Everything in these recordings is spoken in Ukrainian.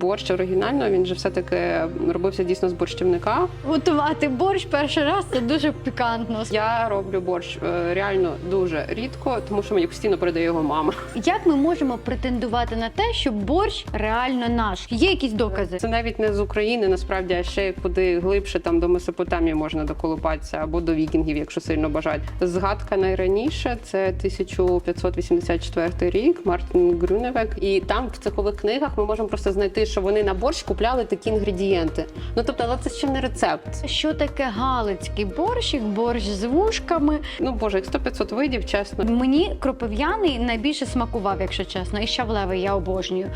Борщ оригінально він же все-таки робився дійсно з борщівника. Готувати борщ перший раз це дуже пікантно. Я роблю борщ е, реально дуже рідко, тому що мені постійно передає його мама. Як ми можемо претендувати на те, що борщ реально наш? Є якісь докази? Це навіть не з України, насправді, а ще куди глибше там до Месопотамії можна доколупатися або до вікінгів, якщо сильно бажають. Згадка найраніше це 1584 рік. Мартин Грюневек. І там в цехових книгах ми можемо просто знайти, що вони на борщ купляли такі інгредієнти. Ну тобто, але це ще не рецепт. Що таке галицький борщик, борщ з вушками? Ну боже, як 100-500 видів, чесно. Мені кропив'яний найбільше смакував, якщо чесно, і щавлевий я обожнюю.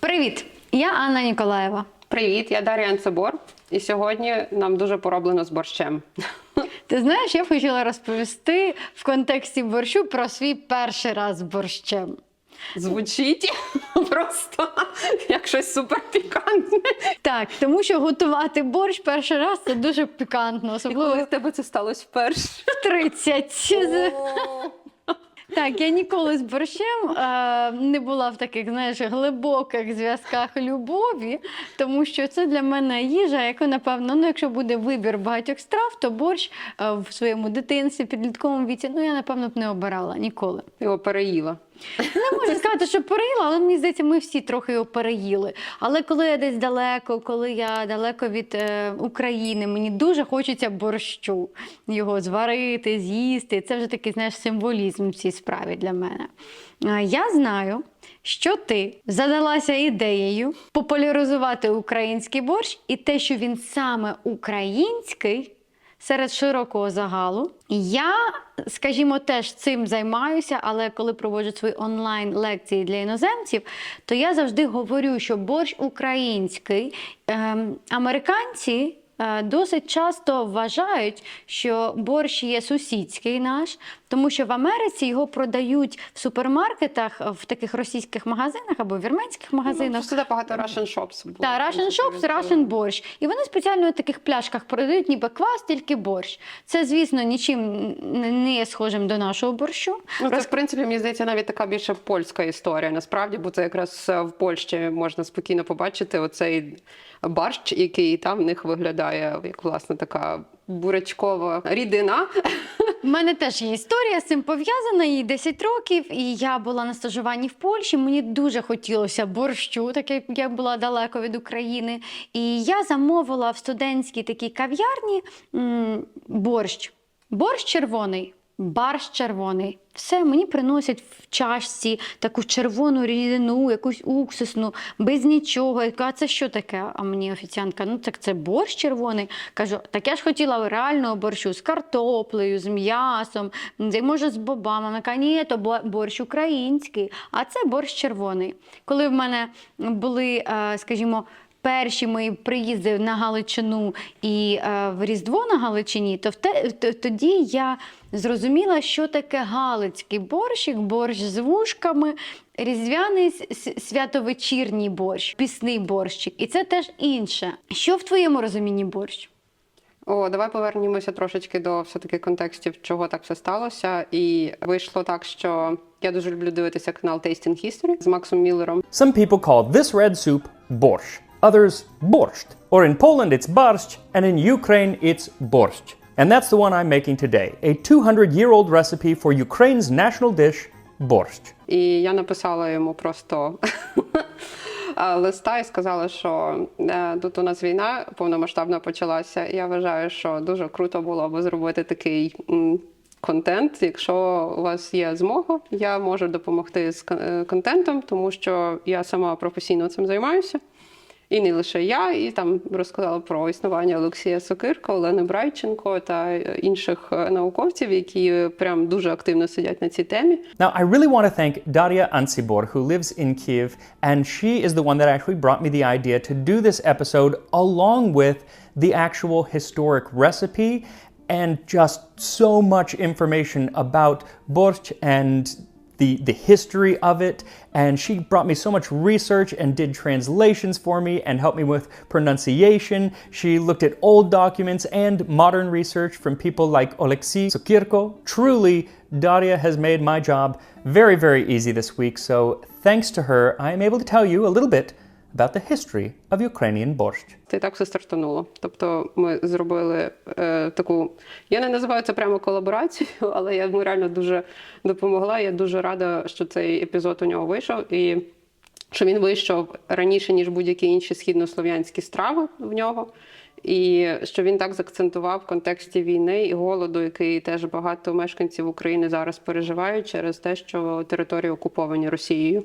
Привіт! Я Анна Ніколаєва. Привіт, я Дар'я Анцебор. І сьогодні нам дуже пороблено з борщем. Ти знаєш, я б хотіла розповісти в контексті борщу про свій перший раз з борщем. Звучить просто як щось суперпікантне. Так, тому що готувати борщ перший раз це дуже пікантно, І особливо коли в тебе це сталося вперше? в 30. Так, я ніколи з борщем е, не була в таких, знаєш, глибоких зв'язках любові, тому що це для мене їжа, яка, напевно, ну, якщо буде вибір багатьох страв, то борщ е, в своєму дитинстві, підлітковому віці, ну я напевно б не обирала ніколи. Його переїла. Не можу сказати, що переїла, але мені здається, ми всі трохи його переїли. Але коли я десь далеко, коли я далеко від е, України, мені дуже хочеться борщу, його зварити, з'їсти. Це вже такий знаєш, символізм в цій справі для мене. Е, я знаю, що ти задалася ідеєю популяризувати український борщ і те, що він саме український серед широкого загалу. Я, скажімо, теж цим займаюся, але коли проводжу свої онлайн-лекції для іноземців, то я завжди говорю, що борщ український. Ем, американці. е, Досить часто вважають, що борщ є сусідський наш, тому що в Америці його продають в супермаркетах, в таких російських магазинах або вірменських магазинах. Ну, Сюди багато Russian shops було. Так, Russian Shops, Russian борщ. І вони спеціально у таких пляшках продають ніби квас, тільки борщ. Це, звісно, нічим не- не є схожим до нашого борщу. Ну, це, в принципі, мені здається, навіть така більше польська історія. Насправді, бо це якраз е, в Польщі можна спокійно побачити оцей барщ, який там в них виглядає як власне така бурячкова рідина. У мене теж є історія з цим пов'язана, їй 10 років, і я була на стажуванні в Польщі. Мені дуже хотілося борщу, так як я була далеко від України. І я замовила в студентській такій кав'ярні борщ. Борщ червоний. Барш червоний. Все мені приносять в чашці таку червону рідину, якусь уксусну, без нічого. Я кажу, а це що таке? А мені офіціантка, ну так це борщ червоний. Кажу, так я ж хотіла реального борщу з картоплею, з м'ясом, може з бобами. Вона каже, ні, то борщ український, а це борщ червоний. Коли в мене були, е, скажімо, перші мої приїзди на Галичину і е, в Різдво на Галичині, то в те, т- тоді я зрозуміла, що таке галицький борщик, борщ з вушками, різдвяний святовечірній борщ, пісний борщик. І це теж інше. Що в твоєму розумінні борщ? О, давай повернімося трошечки до все-таки контекстів, чого так все сталося. І вийшло так, що я дуже люблю дивитися канал Tasting History з Максом Міллером. Some people call this red soup borscht, others borscht. Or in Poland it's barszcz, and in Ukraine it's borscht. And that's the one I'm making today, a 200 year old recipe for Ukraine's national dish, borscht. І я написала йому просто листа і сказала, що е, тут у нас війна повномасштабно почалася. Я вважаю, що дуже круто було б зробити такий. Контент, якщо у вас є змога, я можу допомогти з е, контентом, тому що я сама професійно цим займаюся. І не лише я, і там розказала про існування Олексія Сокирка, Олени Брайченко та е, інших е, науковців, які прям дуже активно сидять на цій темі. Now, I really want to thank Daria Ansibor, who lives in Kiev, and she is the one that actually brought me the idea to do this episode along with the actual historic recipe and just so much information about borscht and the, the history of it. And she brought me so much research and did translations for me and helped me with pronunciation. She looked at old documents and modern research from people like Oleksiy Sukirko. Truly, Daria has made my job very, very easy this week. So thanks to her, I am able to tell you a little bit about the history of Ukrainian borscht. Це так все стартануло. Тобто ми зробили е, таку. Я не називаю це прямо колаборацією, але я йому реально дуже допомогла. Я дуже рада, що цей епізод у нього вийшов. І що він вийшов раніше, ніж будь-які інші східнослов'янські страви в нього. І що він так заакцентував в контексті війни і голоду, який теж багато мешканців України зараз переживають через те, що території окуповані Росією.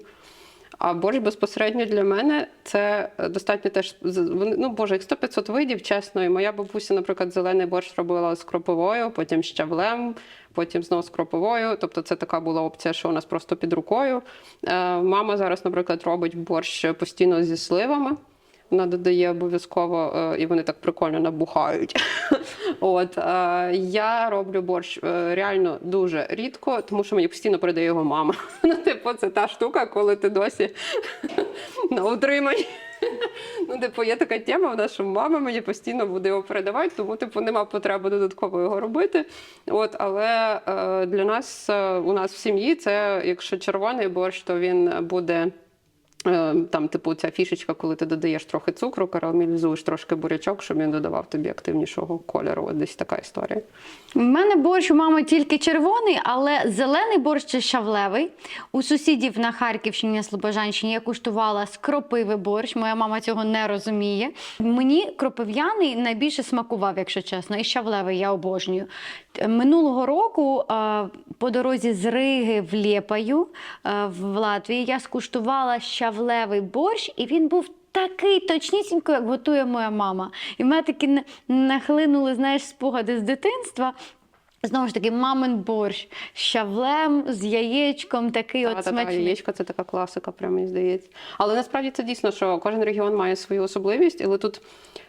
А борщ безпосередньо для мене це достатньо теж вони- ну боже, як 100-500 видів, чесно. І моя бабуся, наприклад, зелений борщ робила з кроповою, потім щавлем, потім знову з кроповою. Тобто це така була опція, що у нас просто під рукою. Е, мама зараз, наприклад, робить борщ постійно зі сливами. Вона додає обов'язково, е, і вони так прикольно набухають. От е, я роблю борщ е, реально дуже рідко, тому що мені постійно передає його мама. Ну, типу, це та штука, коли ти досі на утриманні. Ну, типу, є така тема, вона, що мама мені постійно буде його передавати, тому типу нема потреби додатково його робити. От, але е, для нас у нас в сім'ї це, якщо червоний борщ, то він буде. Е, Там, типу, ця фішечка, коли ти додаєш трохи цукру, карамелізуєш трошки бурячок, щоб він додавав тобі активнішого кольору. Десь така історія. У мене борщ у мами тільки червоний, але зелений борщ чи щавлевий. У сусідів на Харківщині, на Слобожанщині я куштувала з кропиви борщ. Моя мама цього не розуміє. Мені кропив'яний найбільше смакував, якщо чесно, і щавлевий я обожнюю. Минулого року е, по дорозі з Риги в Лєпаю е, в Латвії я скуштувала щавлевий борщ, і він був такий точнісінько, як готує моя мама. І мене такі на- нахлинули, знаєш, спогади з дитинства. Знову ж таки, мамин борщ з щавлем, з яєчком, такий от Та-та-та, яєчко це така класика, прямо мені здається. Але насправді це дійсно, що кожен регіон має свою особливість, але тут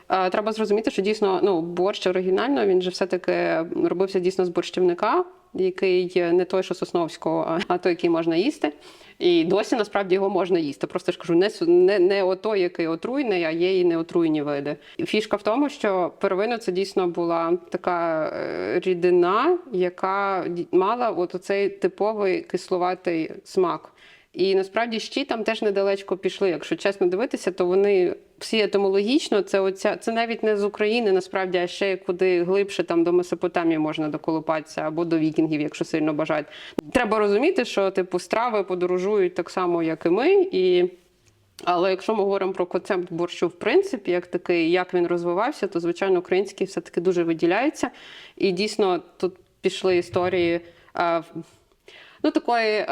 е, треба зрозуміти, що дійсно ну, борщ оригінально він же все-таки робився дійсно з борщівника, який не той, що Сосновського, а- той, який можна їсти. І досі насправді його можна їсти. Просто ж кажу, не, не, не отой, який отруйний, а є і неотруйні види. Фішка в тому, що первинно це дійсно була така е, рідина, яка мала от оцей типовий кисловатий смак. І насправді щі там теж недалечко пішли. Якщо чесно дивитися, то вони всі етимологічно, це оця, це навіть не з України, насправді, а ще куди глибше там до Месопотамії можна доколупатися або до вікінгів, якщо сильно бажають. Треба розуміти, що типу страви подорожують так само, як і ми. І але якщо ми говоримо про концепт борщу, в принципі, як такий, як він розвивався, то звичайно український все-таки дуже виділяється. І дійсно тут пішли історії. Ну, такої е,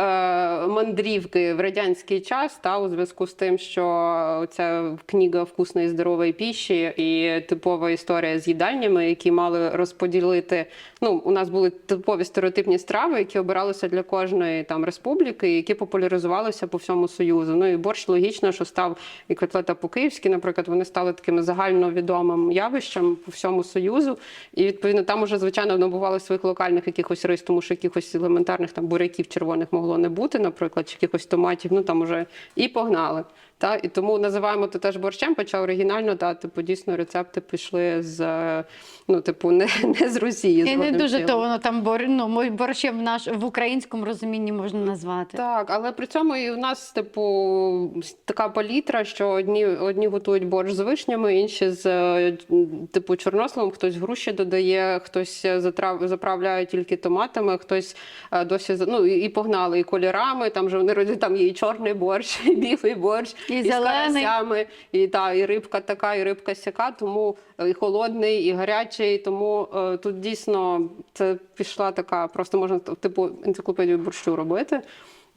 мандрівки в радянський час, та у зв'язку з тим, що ця книга вкусної здорової піші і типова історія з їдальнями, які мали розподілити. Ну, у нас були типові стереотипні страви, які обиралися для кожної там республіки, які популяризувалися по всьому союзу. Ну і борщ логічно, що став і котлета по-київськи, наприклад, вони стали такими загальновідомим явищем по всьому союзу. І відповідно там уже звичайно набували своїх локальних якихось рис, тому що якихось елементарних там буряків червоних могло не бути, наприклад, чи якихось томатів. Ну там уже і погнали. Та і тому називаємо це теж борщем, хоча оригінально та типу дійсно рецепти пішли з ну, типу, не, не з Росії. І не дуже то воно там бор... ну, борщем в наш в українському розумінні можна назвати. Так, але при цьому і у нас, типу, така палітра, що одні, одні готують борщ з вишнями, інші з типу чорносливом, хтось груші додає, хтось затрав, заправляє тільки томатами, хтось е, досі ну, і погнали і кольорами. Там же вони там є і чорний борщ, і білий борщ, І з зелений. карасями, і та і рибка така, і рибка сяка, тому е, і холодний, і гарячий. Тому е, тут дійсно це пішла така, просто можна типу енциклопедію борщу робити.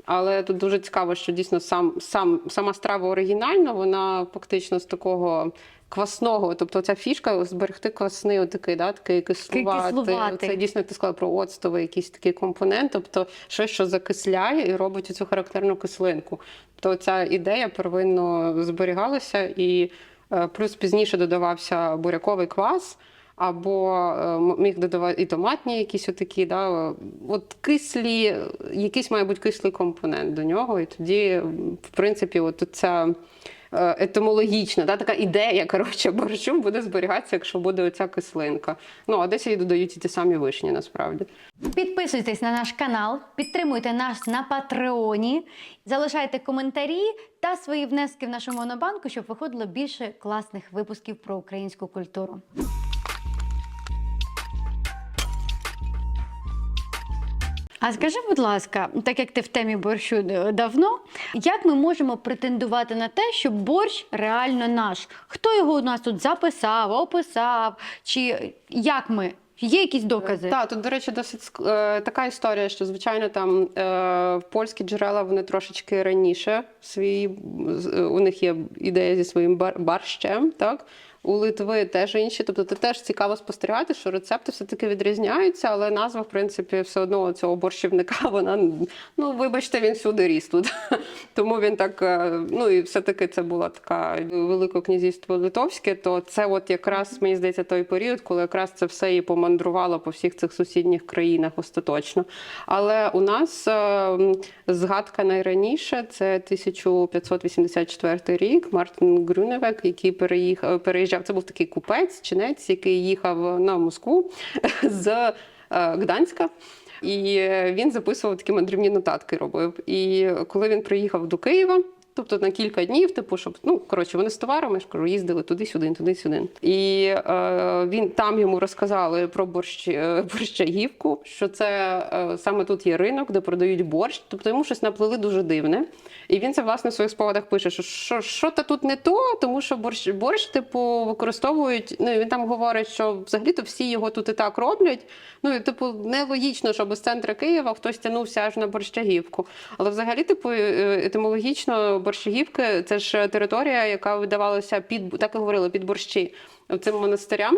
Але тут дуже цікаво, що дійсно сам, сам, сама страва оригінальна, вона фактично з такого квасного, тобто ця фішка зберегти квасний, отакий, да, такий кислуватий. Це дійсно ти сказала про оцтовий якийсь такий компонент, тобто щось, що закисляє і робить цю характерну кислинку. То ця ідея первинно зберігалася, і е, плюс пізніше додавався буряковий квас. Або е, міг додавати і томатні якісь отакі, да, е, от кислі, якийсь має бути кислий компонент до нього. І тоді, в принципі, от ця е, етимологічна, да, така ідея коротше, борщу буде зберігатися, якщо буде оця кислинка. Ну, а десь її додають і ті самі вишні, насправді. Підписуйтесь на наш канал, підтримуйте нас на Патреоні, залишайте коментарі та свої внески в нашу монобанку, щоб виходило більше класних випусків про українську культуру. А скажи, будь ласка, так як ти в темі борщу е, давно, як ми можемо претендувати на те, що борщ реально наш? Хто його у нас тут записав, описав? Чи як ми? Є якісь докази? Так, тут, до речі, досить е, така історія, що звичайно там е, польські джерела вони трошечки раніше з- е, у них є ідея зі своїм бар- барщем, так. У Литви теж інші. Тобто це теж цікаво спостерігати, що рецепти все-таки відрізняються, але назва, в принципі, все одно цього борщівника, вона ну вибачте, він всюди ріс тут. Тому він так, е, ну і все-таки це була така велике князівство Литовське, то це от якраз мені здається той період, коли якраз це все і помандрувало по всіх цих сусідніх країнах остаточно. Але у нас е, згадка найраніше це 1584 рік. Мартин Грюневек, який переїхав переїжджав. Це був такий купець, чинець, який їхав на Москву з е, Гданська. І е, він записував такі мандрівні нотатки робив. І коли він приїхав до Києва, тобто на кілька днів, типу, щоб ну коротше, вони з товарами ж кажу, їздили туди-сюди, туди-сюди. І е, він там йому розказали про борщ, е, борщагівку, що це е, саме тут є ринок, де продають борщ. Тобто йому щось наплели дуже дивне. І він це власне в своїх спогадах пише, що що, що то тут не то, тому що борщ, борщ, типу, використовують. Ну він там говорить, що взагалі-то всі його тут і так роблять. Ну і типу, нелогічно, щоб з центру Києва хтось тягнувся аж на борщагівку. Але взагалі, типу, е, етимологічно борщагівки це ж територія, яка видавалася під так і говорили, під борщі цим монастирям.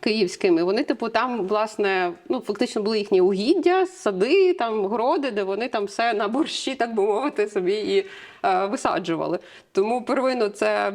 Київським, і вони, типу, там, власне, ну фактично були їхні угіддя, сади, там городи, де вони там все на борщі, так би мовити, собі і е, висаджували. Тому первинно це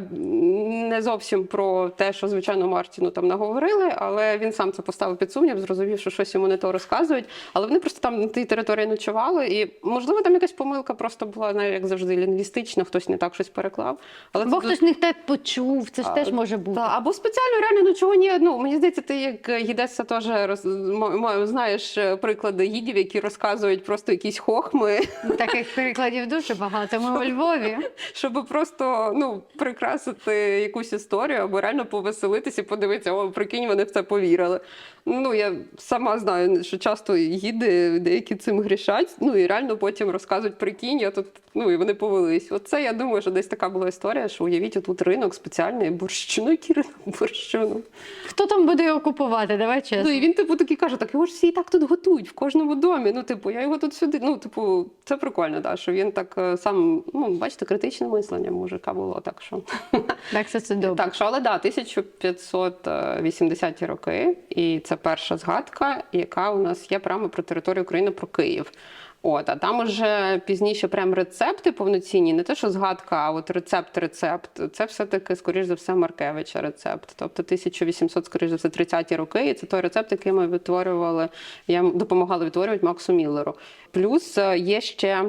не зовсім про те, що звичайно Мартіну там наговорили, але він сам це поставив під сумнів, зрозумів, що щось йому не то розказують. Але вони просто там на тій території ночували, і можливо там якась помилка просто була, знаєш, як завжди, лінгвістична, хтось не так щось переклав. Але Бо це хтось не так почув, це ж теж може бути. та, або спеціально реально нічого ні. Ну мені здається, ти як гідеса теж роз, знаєш е, приклади гідів, які розказують просто якісь хохми, Таких перекладів дуже багато. Ми Львові. щоб просто ну прикрасити якусь історію або реально повеселитися подивитися, о, прикинь, вони в це повірили. Ну я сама знаю, що часто гіди деякі цим грішать. Ну і реально потім розказують прикинь, я тут ну і вони повелись. Оце я думаю, що десь така була історія, що уявіть, тут ринок спеціальний борщу, ну який ринок борщу. Ну. Хто там буде його купувати? Давай Ну і він, типу, такий каже: так його ж всі і так тут готують в кожному домі. Ну, типу, я його тут сюди. Ну, типу, це прикольно, да, що він так е, сам, ну, бачите, критичне мислення мужика було. Так що Так, що це добре. так, що але да, 1580-ті роки, і це перша згадка, яка у нас є прямо про територію України про Київ. От, а там уже пізніше прям рецепти повноцінні, не те, що згадка, а от рецепт-рецепт. Це все-таки, скоріш за все, Маркевича рецепт. Тобто 1800, скоріш за все, 30-ті роки. І це той рецепт, який ми відтворювали, я допомагала відтворювати Максу Міллеру. Плюс е, є ще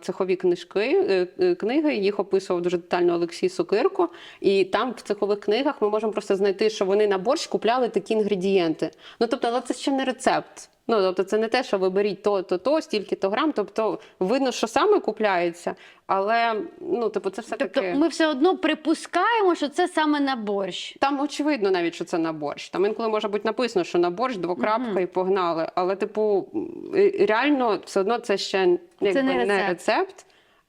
цехові книжки, е, е, книги, їх описував дуже детально Олексій Сокирко. І там в цехових книгах ми можемо просто знайти, що вони на борщ купляли такі інгредієнти. Ну тобто, але це ще не рецепт. Ну, тобто, це не те, що ви беріть то, то, то, стільки то грам. Тобто, видно, що саме купляється, але ну, типу, це все Тобто ми все одно припускаємо, що це саме на борщ. Там очевидно навіть, що це на борщ. Там інколи може бути написано, що на борщ двокрапка і погнали. Але, типу, реально, все одно це ще якби, не не, рецепт. рецепт.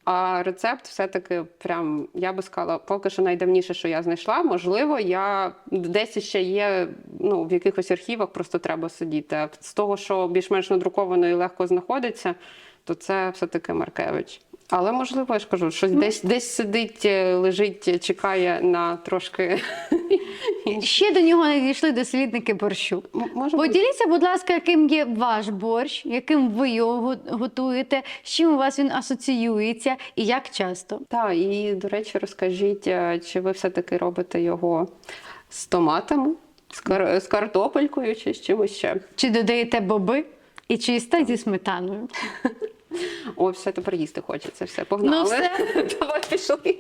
А рецепт все-таки прям, я би сказала, поки що найдавніше, що я знайшла. Можливо, я десь ще є ну, в якихось архівах, просто треба сидіти. А З того, що більш-менш надруковано і легко знаходиться, то це все-таки Маркевич. Але можливо, я ж кажу, щось десь десь сидить, е, лежить, чекає на трошки. Ще до нього не дійшли дослідники борщу. Може. Поділіться, будь ласка, яким є ваш борщ, яким ви його готуєте, з чим у вас він асоціюється і як часто. Так, і до речі, розкажіть, е, чи ви все-таки робите його з томатами, З, кар- з картопелькою чи з чимось ще. Чи додаєте боби і чисте зі сметаною? О, все тепер їсти хочеться. Все, погнали. Ну, все. Давай пішли.